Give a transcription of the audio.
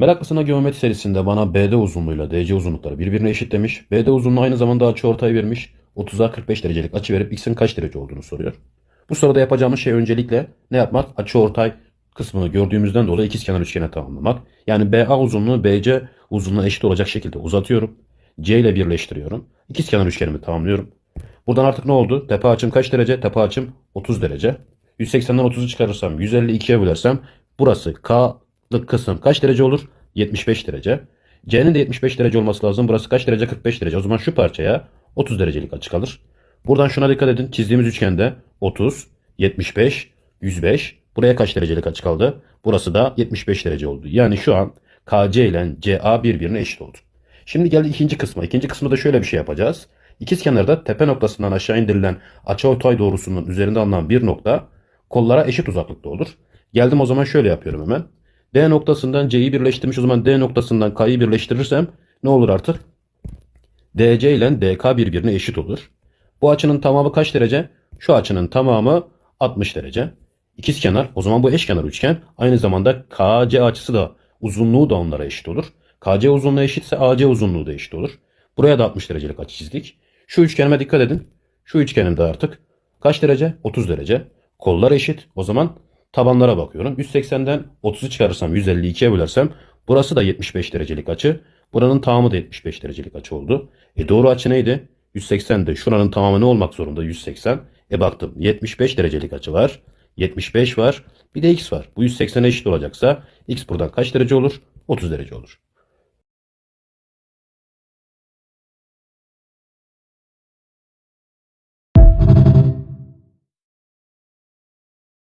Meraklısına geometri serisinde bana BD uzunluğuyla DC uzunlukları birbirine eşit demiş. BD uzunluğu aynı zamanda açı ortay vermiş. 30'a 45 derecelik açı verip x'in kaç derece olduğunu soruyor. Bu soruda yapacağımız şey öncelikle ne yapmak? Açı ortay kısmını gördüğümüzden dolayı ikizkenar üçgene tamamlamak. Yani BA uzunluğu BC uzunluğuna eşit olacak şekilde uzatıyorum. C ile birleştiriyorum. İkizkenar üçgenimi tamamlıyorum. Buradan artık ne oldu? Tepe açım kaç derece? Tepe açım 30 derece. 180'den 30'u çıkarırsam 152'ye bölersem burası K'lık kısım kaç derece olur? 75 derece. C'nin de 75 derece olması lazım. Burası kaç derece? 45 derece. O zaman şu parçaya 30 derecelik açı kalır. Buradan şuna dikkat edin. Çizdiğimiz üçgende 30, 75, 105. Buraya kaç derecelik açı kaldı? Burası da 75 derece oldu. Yani şu an KC ile CA birbirine eşit oldu. Şimdi geldi ikinci kısma. İkinci kısmı da şöyle bir şey yapacağız. İkiz kenarda tepe noktasından aşağı indirilen açıortay doğrusunun üzerinde alınan bir nokta kollara eşit uzaklıkta olur. Geldim o zaman şöyle yapıyorum hemen. D noktasından C'yi birleştirmiş o zaman D noktasından K'yı birleştirirsem ne olur artık? DC ile DK birbirine eşit olur. Bu açının tamamı kaç derece? Şu açının tamamı 60 derece. İkiz kenar o zaman bu eşkenar üçgen aynı zamanda KC açısı da uzunluğu da onlara eşit olur. KC uzunluğu eşitse AC uzunluğu da eşit olur. Buraya da 60 derecelik açı çizdik. Şu üçgenime dikkat edin. Şu üçgenimde artık kaç derece? 30 derece. Kollar eşit. O zaman tabanlara bakıyorum. 180'den 30'u çıkarırsam 152'ye bölersem burası da 75 derecelik açı. Buranın tamamı da 75 derecelik açı oldu. E doğru açı neydi? 180'de şuranın tamamı ne olmak zorunda? 180. E baktım 75 derecelik açı var. 75 var. Bir de x var. Bu 180'e eşit olacaksa x buradan kaç derece olur? 30 derece olur.